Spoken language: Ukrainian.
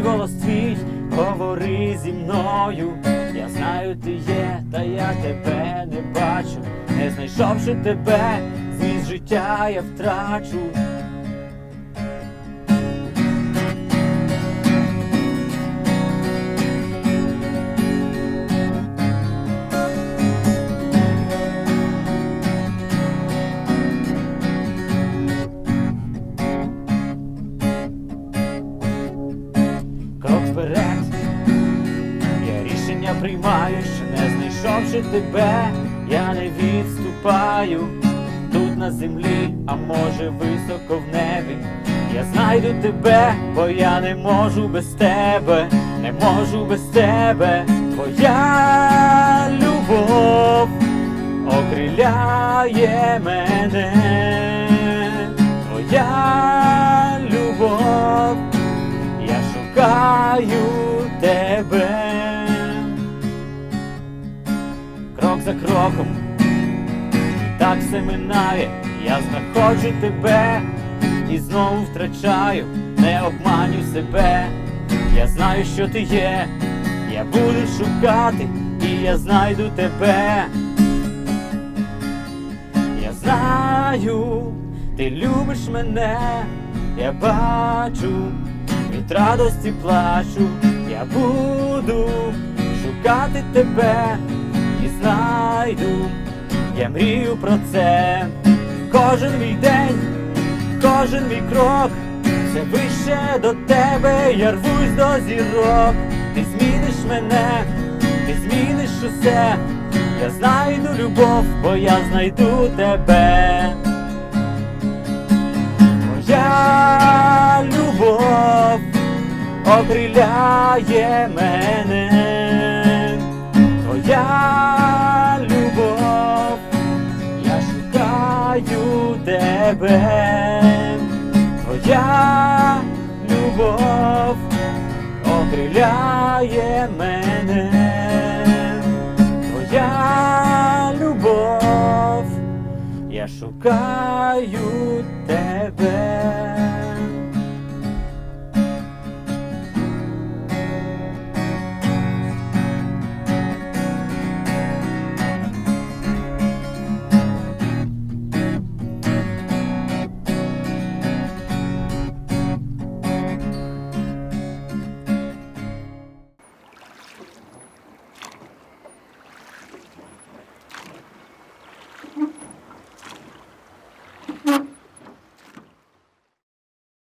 Почуй голос твій, говори зі мною. Я знаю, ти є, та я тебе не бачу. Не знайшовши тебе, зміст життя я втрачу. Крок вперед, я рішення приймаю, що не знайшовши тебе, я не відступаю. Тут на землі, а може високо в небі. Я знайду тебе, бо я не можу без тебе, не можу без тебе, твоя любов окриляє мене, тебе. Крок за кроком, так все минає, я знаходжу тебе і знову втрачаю, не обманю себе. Я знаю, що ти є, я буду шукати, і я знайду тебе. Я знаю, ти любиш мене, я бачу, від радості плачу, я буду шукати тебе і знайду, я мрію про це, кожен мій день, кожен мій крок, все вище до тебе, я рвусь до зірок, ти зміниш мене, ти зміниш усе, я знайду любов, бо я знайду тебе. Окриляє мене, твоя любов, я шукаю тебе, твоя любов окриляє мене, твоя любов, я шукаю тебе.